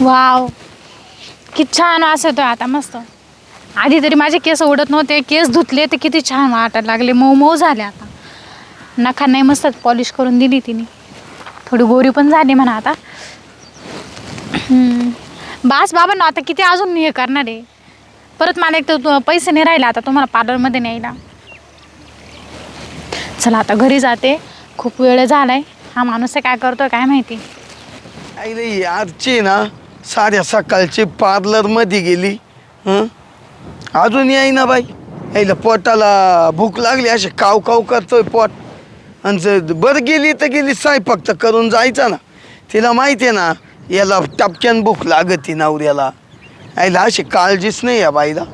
Wow. किती छान असं येतोय आता मस्त. आधी तरी माझे केस उडत नव्हते केस धुतले तर किती छान वाटायला लागले मऊ मऊ झाले आता. नखा नाही मस्त पॉलिश करून दिली तिने. थोडी गोरी पण झाली म्हणा आता. बास बाबा ना आता किती अजून हे करणार आहे. परत मला एक तर पैसे नाही राहिले आता तुम्हाला पार्लरमध्ये न्यायला. चला आता घरी जाते. खूप वेळ झालाय. हा माणूस आहे काय करतो काय माहिती? अरे आजची ना साऱ्या सकाळची पार्लरमध्ये गेली. हं? अजून येई ना बाई? यायला पोटाला भूक लागली असे काव काव करतोय पोट. आणि जर बरं गेली तर गेली स्वयंपाक तर करून जायचा ना. तिला माहिती आहे ना याला टपक्यान भूक लागती नवऱ्याला. यायला अशी काळजीच नाही या बाईला.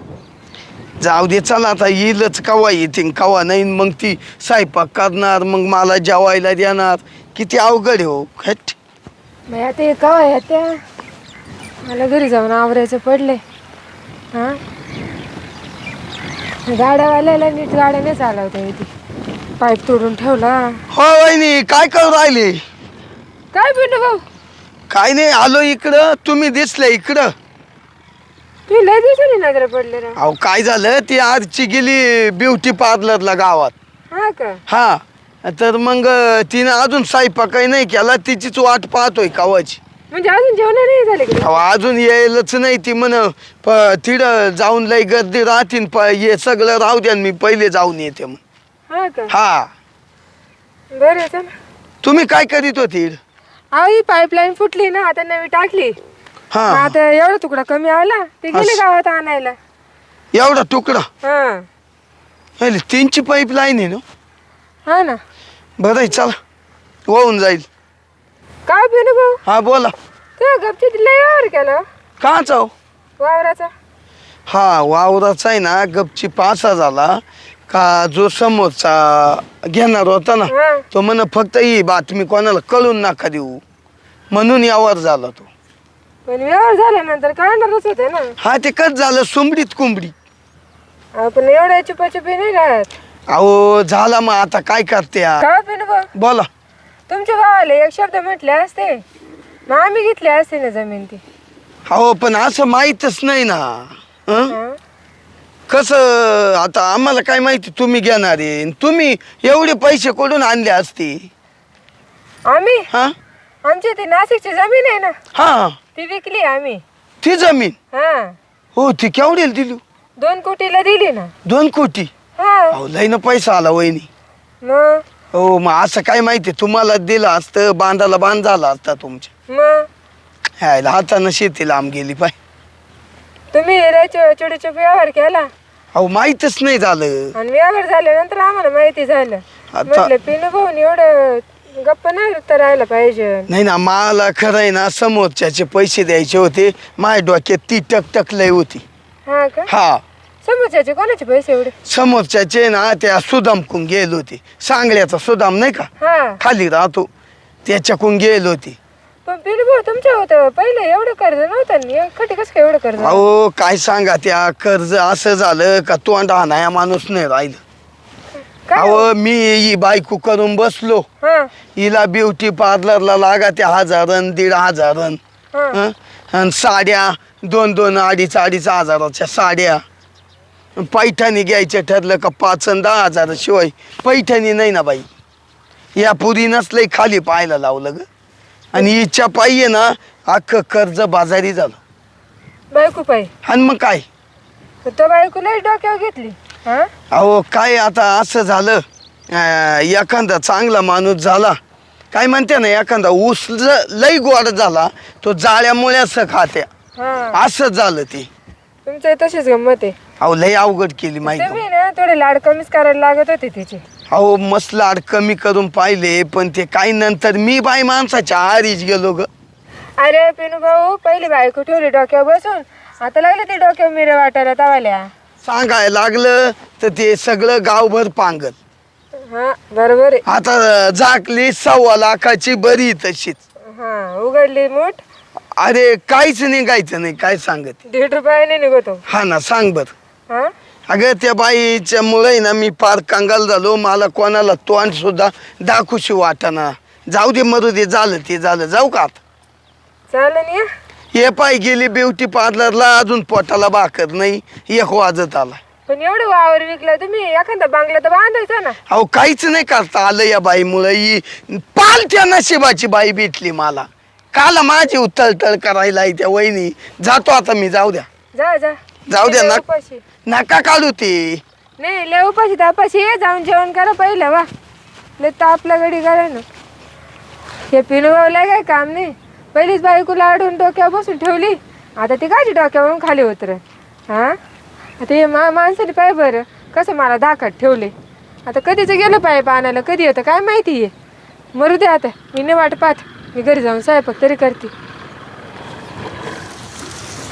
जाऊ दे चला आता येईलच. कवा येतील कवा नाही मग ती स्वयंपाक करणार मग मला जेवायला देणार. किती अवघड आहे हो हट बाई आता हे कवा आहे त्या मला घरी जाऊन आवरायचं पडले हां? गाड्यावाल्याला नीट गाड्या नाही चालवता येते. पाईप तोडून ठेवला. हो वहिनी काय करू राहिले? काय पिंटू भाऊ? काय नाही आलो इकडं. तुम्ही दिसले इकडं. तू लय दिवसांनी नजर पडले ना अहो काय झालं? ती आजची गेली ब्युटी पार्लरला गावात. हा का? हा. तर मग तिनं अजून स्वयंपाकही नाही केला तिचीच वाट पाहतोय कावाची. म्हणजे अजून जेवण नाही झाले का? अहो अजून यायलाच नाही ती म्हण तिथं जाऊन लई गर्दी राहतीन प हे सगळं राहू द्या मी पहिले जाऊन येते मग. हा का? हा. बरं चल. तुम्ही काय करीत होती? अहो ही पाईपलाईन फुटली ना आता नवी टाकली. मग हा आता एवढा तुकडा कमी आला ते गेले असं. गावात आणायला. एवढा तुकडा? हा. अरे तीनची पाईप लाईन आहे ना? हा ना. बरं आहे चला. होऊन जाईल. काय पिंटू भाऊ? हा बोला. तुझ्या गपचीत लय यार केला. का चाव वावराचा? हा वावराचा आहे ना गपची पासा झाला का जो समोरचा घेणार होता ना हा. तो म्हण फक्त ही बातमी कोणाला कळून नका देऊ. म्हणून यावर झाला तो. पण व्यवहार झाल्यानंतर काढणारच होते ना. हा ते कच झालं? सुंबडीत कुंबडी. आपण एवढ्या चुपाचुपी नाही राहत. अहो झाला मग आता काय करते पिन बोला. तुमच्या भावाला एक शब्द म्हटले असते. मग आम्ही घेतले असते ना जमीन ती. अहो पण असं माहीतच नाही ना. हं? हा? कसं आता आम्हाला काय माहिती? तुम्ही घेणार. आहे तुम्ही एवढे पैसे कुठून आणले असते? आम्ही? हा? आमची ती नाशिकची जमीन आहे ना. हा. ती विकली आम्ही. ती जमीन? हा. हो ती केवढी दिली दोन कोटीला दिली ना. दोन कोटी? हा. अहो ना पैसा आला वहिनी. मग हो मग असं काय माहिती तुम्हाला दिलं असतं बांधाला बांध झाला असता तुमच्या. मग ह्याला हातानं शेती लांब गेली पाय तुम्ही व्यवहार केला? अहो माहीतच नाही झालं. आणि व्यवहार झाल्यानंतर आम्हाला माहिती झालं. आता- म्हटलं पिनू भाऊन एवढं गप्प नाही तर राहायला पाहिजे. नाही ना मला खरं आहे ना समोरच्याचे पैसे द्यायचे होते. माझ्या डोक्यात ती टक टक लय होती. हा का? हा. समोरच्याचे कोणाचे पैसे एवढे? समोरच्याचे ना त्या सुदामकून गेले होते. सांगल्याचा सुदाम नाही का? हा. खाली राहतो. त्याच्याकून गेले होते. पण पिनू भाऊ तुमच्या होतं. पहिले एवढं कर्ज नव्हतं ना खटी कसं काय एवढं कर्ज? अहो काय सांगा त्या कर्ज असं झालं का तोंड हाणाया माणूस नाही राहिलं. अहो मी ही बायको करून बसलो. हा. हिला ब्युटी पार्लरला लागा त्या हजारन दीड हजारन. हा. हं? आणि साड्या दोन दोन अडीच अडीच हजाराच्या साड्या. पैठणी घ्यायच्या ठरलं का पाच दहा हजाराशिवाय पैठणी नाही ना बाई. या पुरीनंच लई खाली पाहायला लावलं ग. आणि हिच्या पायी ना अख्खं कर्ज बाजारी झालं. बायको पाय? आणि मग काय? तो बायको लय डोक्यावर घेतली. हा अहो काय आता असं झालं? अं, एखादा चांगला माणूस झाला. काय म्हणते ना एखादा ऊस ज- लई गोड झाला तो जाळ्यामुळेच खात्या हा. असं झालं ते. तुमचं तशीच गंमत आहे. अहो लई अवघड केली माहिती तुम्ही ना थोडे लाड कमीच करायला लागत होते तिचे अहो मस्त लाड कमी करून पाहिले पण ते काही नंतर मी बाई माणसाच्या आरीच गेलो ग. अरे पिनू भाऊ पहिली बायको ठेवली डोक्यावर बसून. आता लागले ते डोक्यावर मिरे वाटायला तवाल्या. सांगायला लागलं तर ते सगळं गावभर पांगत हा बरोबर आहे. आता झाकली सव्वा लाखाची बरी तशीच. हा उघडली मूठ. अरे काहीच निघायचं नाही काय सांगत? दीड रुपयाने निघतो. हा ना सांग बर. हा? अगं त्या बाईच्या मुळे ना मी पार कंगाल झालो. मला कोणाला तोंड सुद्धा दाखवशी वाटाना. जाऊ दे मरू दे झालं ते झालं. जाऊ का आता? चालेल या हे पाय गेली ब्युटी पार्लरला अजून पोटाला भाकर नाही. एक वाजत आला. पण एवढं वावर विकलं तुम्ही एखादा बांगला तर बांधायचा ना. अहो काहीच नाही करता आलं या बाईमुळे. ही पालत्या नशिबाची बाई भेटली मला. काल माझी उतळतळ करायला आहे त्या वहिनी. जातो आता मी जाऊ द्या. जा जा. जाऊ द्या लय ना उपाशी. नका काढू ते. नाही लय उपाशी तापाशी ये जाऊन जेवण करा पहिलं वा. लय तापला गडी करा ना हे पिनवावला काय काम नाही. पहिलीच बायकोला अडून डोक्यावर बसून ठेवली. आता ती काची डोक्यावरून खाली उतर हा? आता हे मा माणसाने पाय बरं. कसं मला धाकात ठेवले? आता कधीचं गेलं पाय पाण्याला? कधी येतं? काय माहिती आहे मरू दे आता. मी नाही वाट पाहत. मी घरी जाऊन स्वयंपाक तरी करते.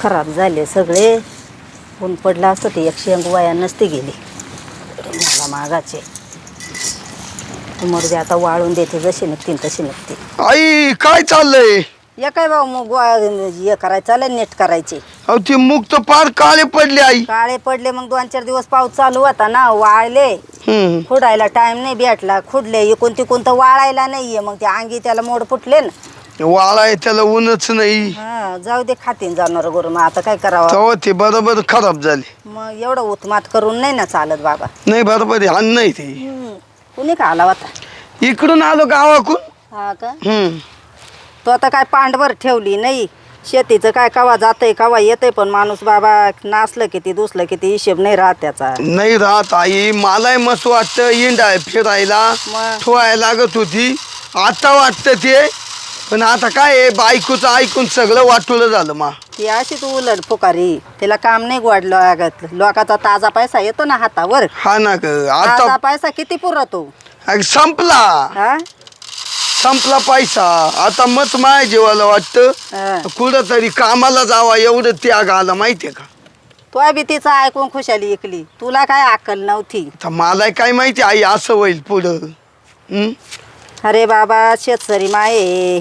खराब झाले सगळे. ऊन पडलं असतं ते. एक शेंग वाया नसती गेली. मला मागाचे. मर्दी आता. वाळून देते जशी निघतील तशी निघतील. आई काय चाललंय? या काय भाऊ मग हे करायचं चालेल नेट करायचे. अहो ते मुख तर पार काळे पडले आई. काळे पडले मग दोन चार दिवस पाऊस चालू होता ना वाळले. हम्म. खुडायला टाइम नाही भेटला खुडले इकून तिकून तर वाळायला नाहीये मग ते अंगी त्याला मोड फुटले ना. वाळाय त्याला ऊनच नाही. हा जाऊ दे खातीन जाणार गुरु मग आता काय करावं? तेव्हा ते बरोबर खराब झाले. मग एवढं उत्मात करून नाही ना चालत बाबा. नाही बरोबर आहे अन्न नाही ते. कुणी का आला होता? इकडून आलो गावाकून. हा का? हम्म. तो आता काय पांडवर ठेवली नाही? शेतीचं काय कवा जातंय कवा येतंय? पण माणूस बाबा नाचलं किती दुसलं किती हिशेब नाही राहत त्याचा. नाही राहत आई. मलाही मस्त वाटतं इंडाय फिरायला. मग? ठेवायला लागत होती. आता वाटतं ते. पण आता काय आहे? बायकोचं ऐकून सगळं वाटुलं झालं मा. ती अशी तू उलट फुकारी. तिला काम नाही गोडलं लागत लोकाचा ताजा पैसा येतो ना हातावर. हा ना ग. ताजा आता पैसा किती पुरतो? अग, संपला. हा? संपला पैसा. आता मत माझ्या जीवाला वाटतं हा. कुठं तरी कामाला जावा एवढं त्याग आला माहितीये का? तो बी तिचं ऐकून खुशाली इकली तुला काय अक्कल नव्हती? मला काय माहिती आई असं होईल पुढं. हं? अरे बाबा शेतसरी माये.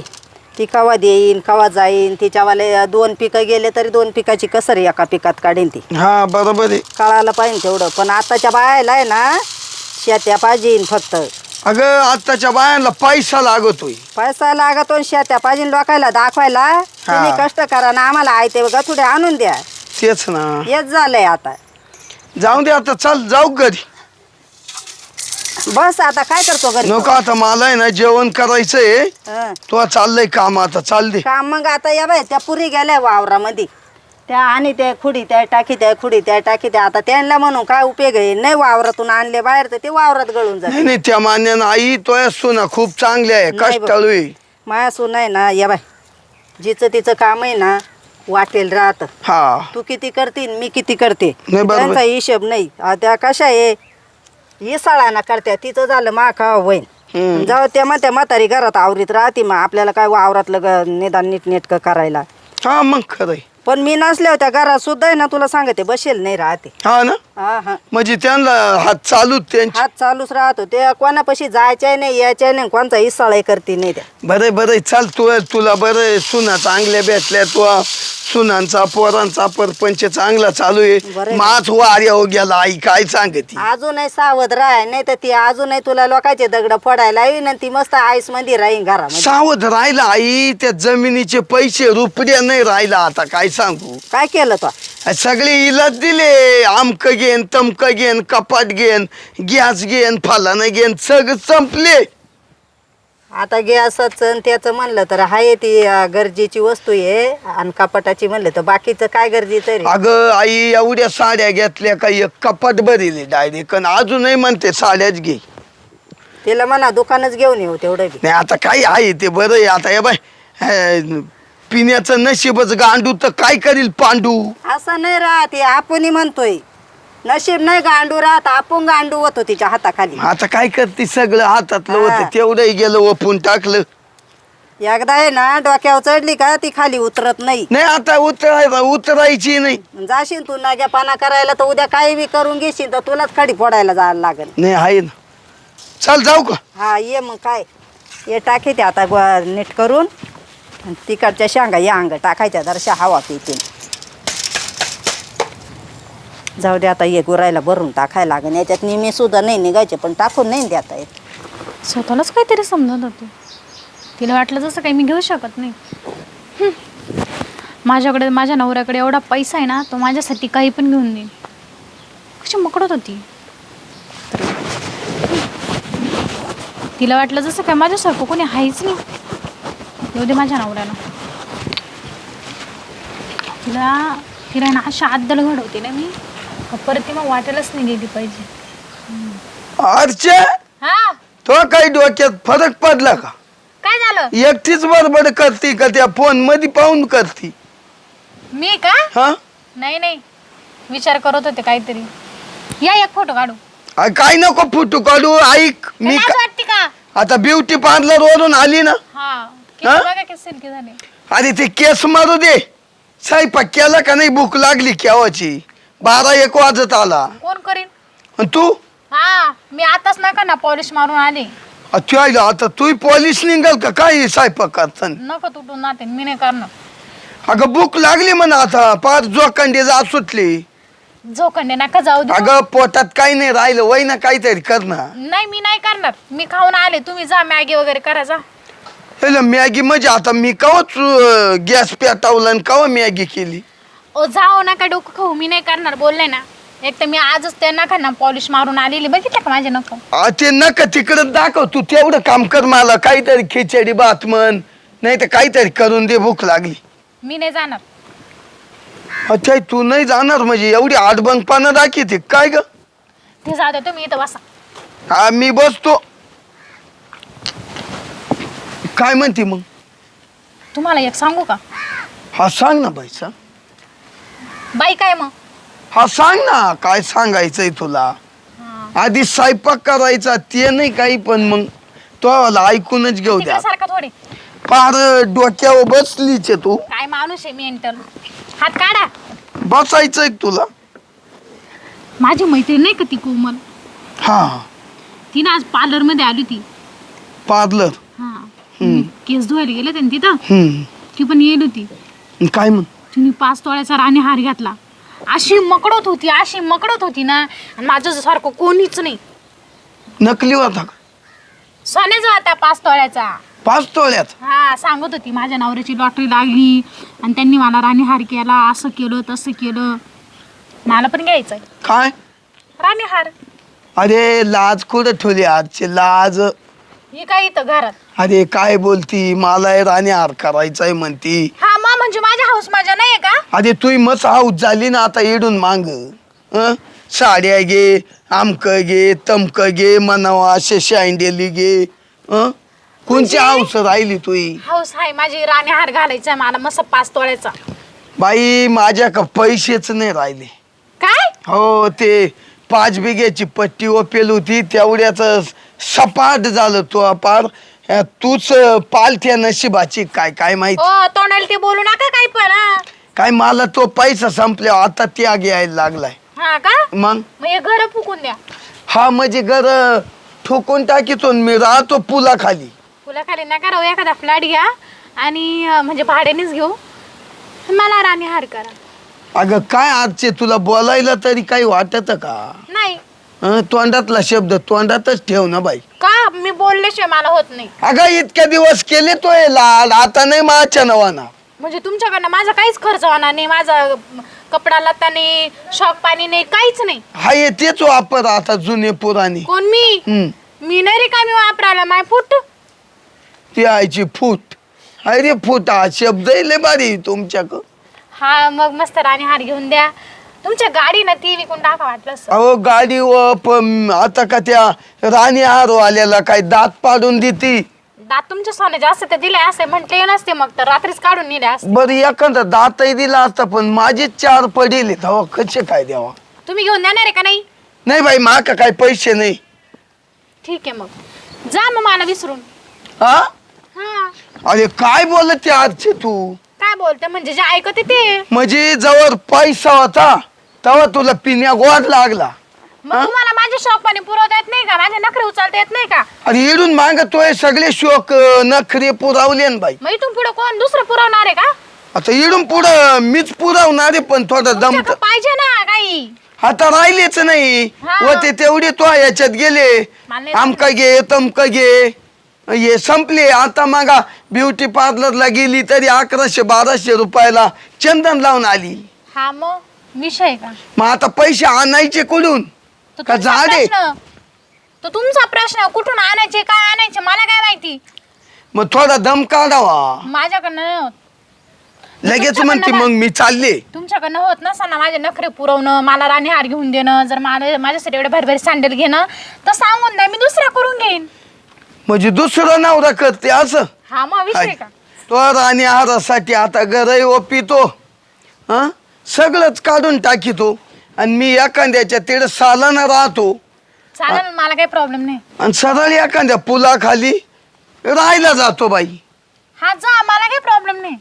ती कवा देईन कवा जाईन? तिच्यावाले दोन पिकं गेले तरी दोन पिकाची कसर एका पिकात काढीन ती? हा बरोबर आहे. कळायला पाहिजे तेवढं. पण आताच्या बायाला आहे ना शेत्या पाहिजे फक्त. अगं आत्ताच्या बायांना पैसा लागतोय. पैसा लागतो शेत्या पाहिजे लोकायला दाखवायला. तुम्ही कष्ट करा ना आम्हाला आयते बघा थोडे आणून द्या. तेच ना. हेच झालंय आता. जाऊ दे आता चल जाऊ घरी. बस आता काय करतो घरी? नको आता मला आहे ना जेवण करायचंय. हं. तो चाललंय काम आता चाल दे. काम मग आता या बाय त्या पुरी गेल्या वावरामध्ये. त्या आणि त्या खुडी त्या टाकी त्या खुडी त्या टाकी त्या. आता त्यांना म्हणून काय उपयोग आहे? नाही वावरातून आणले बाहेर तर ते वावरात गळून जाते. नाही त्या मान्यानं आई तो सुना खूप चांगली आहे. नाही. कष्टाळू आहे. माया सून आहे ना या बाय जिचं तिचं काम आहे ना वाटेल राहत. हा. तू किती करतीन मी किती करते? नाही, बरोबर. त्यांचा हिशोब नाही. आ, त्या कशा आहे? इसळाना करत्या. तिचं झालं मा का हम्म. जाऊ त्या मग त्या म्हातारी घरात आवरीत राहते मग. आपल्याला काय वावरातलं ग- निदान नीटनेटकं करायला? हा मग खरंय पण मी नसल्यावर त्या घरात सुद्धा आहे ना तुला सांगते बसेल नाही राहते. हा ना? हा हा. म्हणजे त्यांना हात चालूच त्यांचे. हात चालूच राहतो ते कोणापाशी जायचंय नाही यायचंय नाही कोणचा इसळाही करते नाही त्या. बरं बरं चाल तू तुला बरं सुना चांगल्या भेटल्या तू. सुनांचा पोरांचा परपंच चांगला चालू आहे. बरं आहे. माच वाऱ्या हो गेला. आई काय सांगती? अजूनही सावध राह नाही तर ती अजूनही तुला लोकांचे दगड फोडायला येईन आणि ती मस्त आईसमध्ये राहीन घरामध्ये. सावध राहिला आई. त्या जमिनीचे पैसे रुपये नाही राहिला आता. काय सांगू? काय केलं तो? सगळे इलाज दिले. आमक घेन तमक घेन कपाट घेन गॅस घेन फलानं घेन सगळं संपले. आता गॅसच त्याचं म्हणलं तर हाय ती अं, गरजेची वस्तू आहे आणि कपाटाची म्हणलं तर बाकीचं काय गरजेचं रे अगं आई एवढ्या साड्या घेतल्या का एक कपाट भरिले डायरेक्ट आणि अजूनही म्हणते साड्याच घे. तिला म्हणा दुकानच घेऊन येऊ तेवढं बी. नाही आता काय आहे ते बरं आहे. आता हे बाय पिण्याचं नशीबच गांडू तर काय करील पांडू? असं नाही राहत हे आपणही म्हणतोय. नशीब नाही गांडू राहत आपण गांडू होतो तिच्या हाताखाली. आता काय करते सगळं? हातातलं हा. होतं तेवढंही गेलं ओपून टाकलं. एकदा आहे ना डोक्यावर चढली का ती खाली उतरत नाही. नाही आता उतरायला उतरायची नाही. जाशील तू नाग्या पाना करायला तर उद्या काही बी करून घेशील तर तुलाच खडी फोडायला जायला लागेल. नाही आहे ना. चल जाऊ का? हा ये मग काय? ये टाकी ते आता गो- नीट करून. आणि तिकडच्या शेंगा या अंग टाकायच्या जराशा हवा पितील जाऊ दे आता ये गुरायला भरून टाकायला लागेल याच्यात निमी सुद्धा नाही निघायचे पण टाकून नाही देता येत स्वतःलाच काहीतरी समजत होते तिला वाटलं जसं काही मी घेऊ शकत नाही हं. माझ्याकडे माझ्या नवऱ्याकडे एवढा पैसा आहे ना तो माझ्यासाठी काही पण घेऊन देईन कशी मकडत होती तिला वाटलं जसं काय माझ्यासारखं कोणी आहेच नाही येऊ दे माझ्या नवऱ्याला तिला ना अशा आद्दल घडवते ना मी परत ती मग वाटेलच नाही गेली पाहिजे आरचे हा तो काही डोक्यात फरक पडला का काय झालं एकटीच बडबड करते का त्या फोनमध्ये पाहून करते मी का हा नाही नाही विचार करत होते काहीतरी या एक फोटो काढू आ, काय नको फुटू काढू ऐक मी का- वाटते का आता ब्युटी पार्लर वरून आली ना हा किती हा? बघा किती सिल्की झाले अरे ते केस मारू दे. स्वयंपाक केला का नाही भूक लागली केव्हाची? बारा एक वाजत आला. कोण करीन? आणि तू? हा मी आताच नका ना पॉलिश मारून आले. तू आता तू पॉलिश निघाल का? काय स्वयंपाक करताना? नको तुटून नाते मी नाही करणार. अगं भूक लागली म्हणा आता. पाच जोखंडी जा सुटली. झोखंडे नका जाऊ दे अगं पोटात काही नाही राहिलं वय ना काहीतरी कर ना नाही मी नाही करणार. मी खाऊन आले. तुम्ही जा मॅगी वगैरे करा जा. हेला मॅगी म्हणजे आता मी कवच गॅस पेटावलं आणि कवा मॅगी केली ओ जाओ नका डोकं खाऊ मी नाही करणार बोलले ना. एक तर मी आजच ते नका ना पॉलिश मारून आलेली बघितलं का माझे नको? आ, ते नका तिकडं दाखव तू तेवढं काम कर मला काहीतरी खिचडी भात म्हण नाही तर काहीतरी करून दे भूक लागली. मी नाही जाणार. अच्छा तू नाही जाणार म्हणजे एवढी आडबंगपानं दाखवते काय ग? ते जाऊ दे तुम्ही इथं बसा. हा मी बसतो. काय म्हणते मग? तुम्हाला एक सांगू का? हा सांग ना बाई सांग बाई काय मग? हा सांग ना काय सांगायचंय तुला. आधी स्वयंपाक करायचा ते नाही काही पण मग तो ऐकूनच घेऊ द्या. सारखा थोडे. फार डोक्यावर बसलीच आहे तू. काय माणूस आहे मेंटल हात काढा. बसायचंय का तुला. माझी मैत्रीण नाही का ती कोमल? हा. ती ना आज पार्लरमध्ये आली होती. पार्लर केस धुवायला गेले होते ना तिथं? हम्म. ती पण येईल होती. काय म्हण तिने पाच तोळ्याचा राणी हार घातला. अशी मकडत होती अशी मकडत होती ना. आणि माझं सारखं कोणीच नाही. नकली होता का? सोन्याचा होता पाच तोळ्याचा. पाच तोळ्यात हा सांगत होती माझ्या नवऱ्याची लॉटरी लागली. आणि त्यांनी मला राणी हार केला असं केलं तसं केलं. मला पण घ्यायचंय. काय? राणी हार. अरे लाज कुठं ठेवली आजची? लाज. ही काय इथं घरात? अरे काय बोलती? मला राणी हार करायचंय म्हणती. हा मग म्हणजे माझ्या हाऊस माझ्या नाही का? अरे तू मस्त हाऊस झाली ना आता इडून मांग. हं? साड्या घे आमक घे तमक घे म्हणावं असे शांडेली घे. हं? कोणची हाऊस राहिली तुई हाऊस आहे माझी राणी हार घालायचा मला मस्त पाच तोळ्याचा. बाई माझ्या का पैसेच नाही राहिले. काय? हो ते पाच बिघ्याची पट्टी ओपेल होती तेवढ्याच सपाट झालं तो पार ह्या तूच पालथ्या नशिबाची काय काय माहिती? हो तोंडाला ते बोलू नका काय पण हा. काय मला तो पैसा संपल्यावर आता त्याग यायला लागलाय. हा का? मग? मग हे घर फुकून द्या. हा म्हणजे घर ठोकून टाकीतो मी राहतो पुलाखाली. फुला खाली नका राहू एखादा फ्लॅट घ्या आणि अं, म्हणजे भाड्यानेच घेऊ. मला राणी हार करा. अगं काय आजचे तुला बोलायला तरी काही वाटत का? नाही. हं, तोंडातला शब्द तोंडातच ठेव ना बाई. का? मी बोलल्याशिवाय मला होत नाही. अगं इतक्या दिवस केले तो हे लाल. आता नाही माझ्या नवाना म्हणजे तुमच्याकडनं माझा काहीच खर्च होणार नाही. माझा अं, कपडा लत्ता नाही शॉक पाणी नाही काहीच नाही. हा ये तेच वापर आता जुने पुराणे. कोण मी? मी नाही रिकामी वापरायला? My foot. ती आईची फूट. अरे फूट हा शब्द लय भारी तुमच्याक हा मग मस्त राणी हार घेऊन द्या. तुमच्या गाडी ना ती विकून टाका वाटलं असं. अहो गाडी व आता का त्या राणी हार आल्याला काय दात पाडून देती. दात तुमच्या सोन्याचे असते तर दिले असते म्हटले नसते मग तर रात्रीच काढून नेले असते. बरं एखादा दातही दिला असता पण माझे चार पडेल तेव्हा कसे काय द्यावा? तुम्ही घेऊन देणार आहे का नाही? नाही बाई माका काय पैसे नाही. ठीक आहे मग. जा मग मला विसरून. हा? हा. अरे काय बोलत ते आजचे तू? काय बोलते? म्हणजे जे ऐकते ते. म्हणजे जवळ पैसा होता तेव्हा तुला पिण्या गोड लागला. मग तुम्हाला माझे शॉक पाणी पुरवता येत नाही का? माझे नखरे उचलता येत नाही का? अरे इडून मागतोय सगळे शोक अं, नखरे पुरावले ना बाई. मग इथून पुढे कोण दुसरं पुरवणार आहे का? आता इडून पुढं मीच पुरवणार आहे पण थोडं दम तुमच्याकडे पाहिजे ना काही. आता राहिलेच नाही. हा. व ते तेवढे तो याच्यात गेले. मला नाही आमका घे तमका घे. हे संपले. आता मागा ब्युटी पार्लरला गेली तरी अकराशे बाराशे रुपयाला चंदन लावून आली. हा मग? विषय का? मग आता पैसे आणायचे कुठून? तो का तुमचा झाडे? प्रश्न. तो तुमचा प्रश्न. कुठून आणायचे काय आणायचे मला काय माहिती? मग थोडा दम काढावा. माझ्याकडनं नाही होत. लगेच म्हणते मग मी चालले. तुमच्याकडनं होत नसताना माझे नखरे पुरवणं मला राणी हार घेऊन देणं जर मला माझ्यासाठी एवढे भारी भारी सँडल घेणं तर सांगून द्या मी दुसरा करून घेईन. म्हणजे दुसरं नवरा करते असं? हा मग विषय का? तो आणि आहारासाठी आता गरई ओपितो. हा? सगळंच काढून टाकीतो. आणि मी एखाद्याच्या तिकडे सालाना राहतो. चालेल मला काही प्रॉब्लेम नाही. आणि सरळ एखाद्या पुलाखाली राहायला जातो बाई. हा जा मला काही प्रॉब्लेम नाही.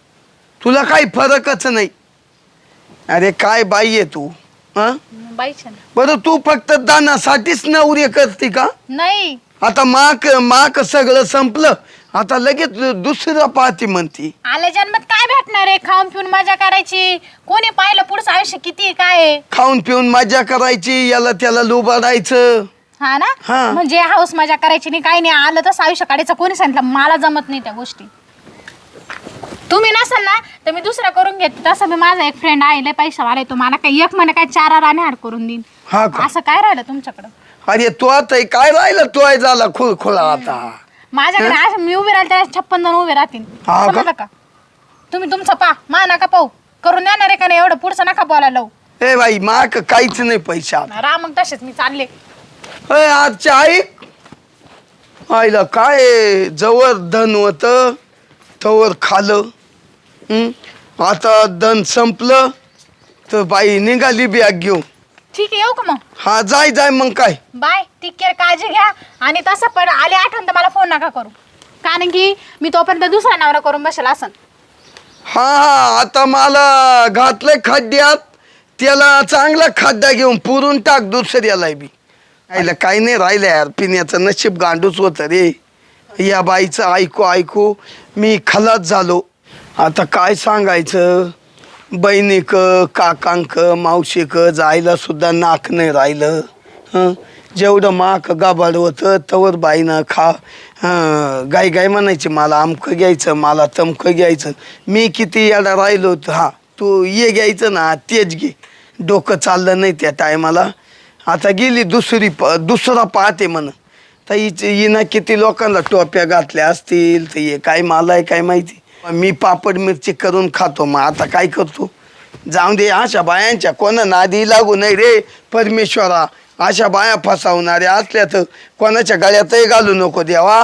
तुला काही फरकच नाही. अरे काय बाई आहे तू? हा? बाईच्या बरं तू फक्त दानासाठीच नवरी करते का? नाही. आता माक माक सगळं संपलं. आता लगेच दुसरं पाहते म्हणती. आल्या जन्मात काय भेटणार आहे? खाऊन पिऊन मजा करायची. कोणी पाहिलं पुढचं आयुष्य किती आहे, काय आहे? खाऊन पिऊन मजा करायची याला त्याला लुबाडायचं. हा ना? हा. म्हणजे हाऊस मजा करायची नाही काही नाही. आलं तसं आयुष्य काढायचं. कोणी सांगितलं? मला जमत नाही त्या गोष्टी. तुम्ही नसाल ना तर मी दुसरा करून घेते. तसं मी माझा एक फ्रेंड आहे लय पैसा वाला तो मला काही एक म्हणे काय चार राणे हाड करून देईन. हा का? असं काय राहिलं तुमच्याकडं? अरे तो आता हे काय राहिलं? तो आहे झाला खुळखुळा आता. माझ्याकडे असं मी उभे राहिले त्याला छप्पन जण उभे राहतील. हा का? समजलं का? तुम्ही तुमचं पा मा नका पाहू. करून देणार आहे का नाही एवढं पुढचं नका बोलायला लावू. ए बाई माक काहीच नाही पैसा राहा मग तसेच मी चालले. आजच्या ऐक आईला काय? जवळ धन होत तवर खालं. हं? आता धन संपलं तर बाई निघाली बॅग घेऊन ठीक आहे येऊ का मग? हा जाय जाय मग काय. बाय टेक केअर काळजी घ्या. आणि तसं पण आले आठवण तर मला फोन नका करू. कारण की मी तोपर्यंत दुसरा नवरा करून बसेल असं. हा हा आता मला घातलंय खड्ड्यात त्याला चांगला खड्डा घेऊन पुरून टाक दुसऱ्याला बी. आईला काही नाही राहिलं यार पिण्याचं नशीब गांडूच होतं रे. या बाईचं ऐकू ऐकू मी खलास झालो. आता काय सांगायचं? बहिणीक काकांक मावशीक जायला सुद्धा नाक नाही राहिलं. हं? जेवढं माक गाभाड होतं तवर बाईनं खा. गाय गाई गाई म्हणायची मला अमकं घ्यायचं मला तमकं घ्यायचं. मी किती याडा राहिलो होतो हा तू ये घ्यायचं ना तेच घे. डोकं चाललं नाही त्या टायमाला. आता गेली दुसरी प दुसरा पाहते म्हण. तर हिच हिनं किती लोकांना टोप्या घातल्या असतील तर हे काय मला आहे काय माहिती. मी पापड मिरची करून खातो मग आता काय करतो? जाऊन दे अशा बायांच्या कोणा नादी लागू नाही रे परमेश्वरा. अशा बाया फसावणाऱ्या असल्या तर कोणाच्या गळ्यातही घालू नको देवा.